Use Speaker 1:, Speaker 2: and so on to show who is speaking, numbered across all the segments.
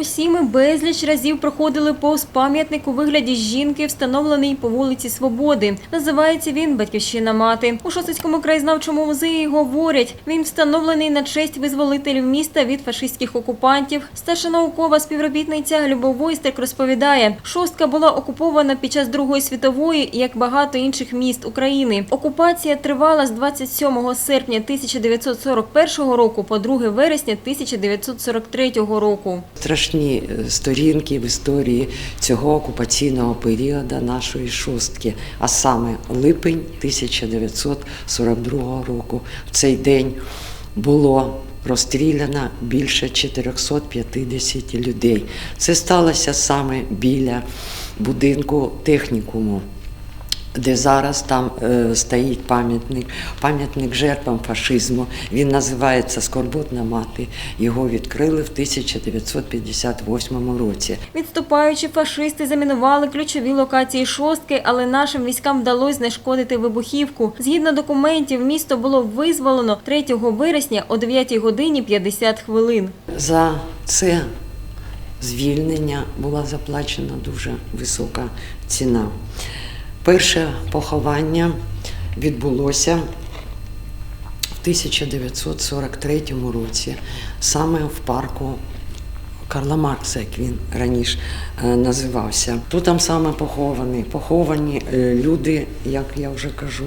Speaker 1: Усі ми безліч разів проходили повз пам'ятник у вигляді жінки, встановлений по вулиці Свободи. Називається він Батьківщина мати. У Шосицькому краєзнавчому музеї говорять, він встановлений на честь визволителів міста від фашистських окупантів. Старша наукова співробітниця Любов Войстрик розповідає, шостка була окупована під час Другої світової, як багато інших міст України. Окупація тривала з 27 серпня 1941 року по 2 вересня 1943 року.
Speaker 2: Страшні е, сторінки в історії цього окупаційного періоду нашої шостки, а саме липень 1942 року. В цей день було розстріляно більше 450 людей. Це сталося саме біля будинку технікуму де зараз там е, стоїть пам'ятник, пам'ятник жертвам фашизму. Він називається Скорботна мати. Його відкрили в 1958 році.
Speaker 1: Відступаючи, фашисти замінували ключові локації шостки, але нашим військам вдалося знешкодити вибухівку. Згідно документів, місто було визволено 3 вересня о 9 годині 50 хвилин.
Speaker 2: За це звільнення була заплачена дуже висока ціна. Перше поховання відбулося в 1943 році, саме в парку Карла Маркса, як він раніше е, називався. Тут там саме поховані, поховані е, люди, як я вже кажу,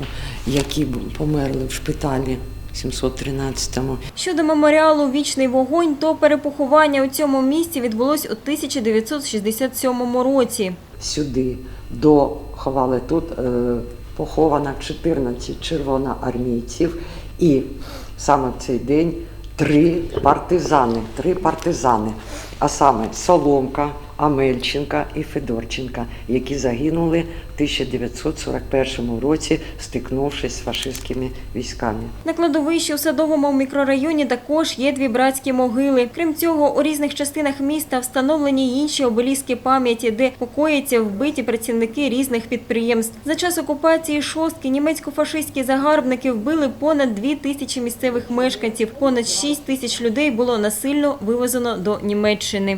Speaker 2: які померли в шпиталі 713-му.
Speaker 1: Щодо меморіалу Вічний вогонь, то перепоховання у цьому місці відбулось у 1967 році.
Speaker 2: сюди доховали тут е, поховано 14 червоноармійців, і саме в цей день три партизани, три партизани, а саме Соломка, Амельченка і Федорченка, які загинули в 1941 році, стикнувшись з фашистськими військами.
Speaker 1: На кладовищі у садовому мікрорайоні також є дві братські могили. Крім цього, у різних частинах міста встановлені інші обеліски пам'яті, де покояться вбиті працівники різних підприємств. За час окупації шостки німецько-фашистські загарбники вбили понад дві тисячі місцевих мешканців. Понад шість тисяч людей було насильно вивезено до Німеччини.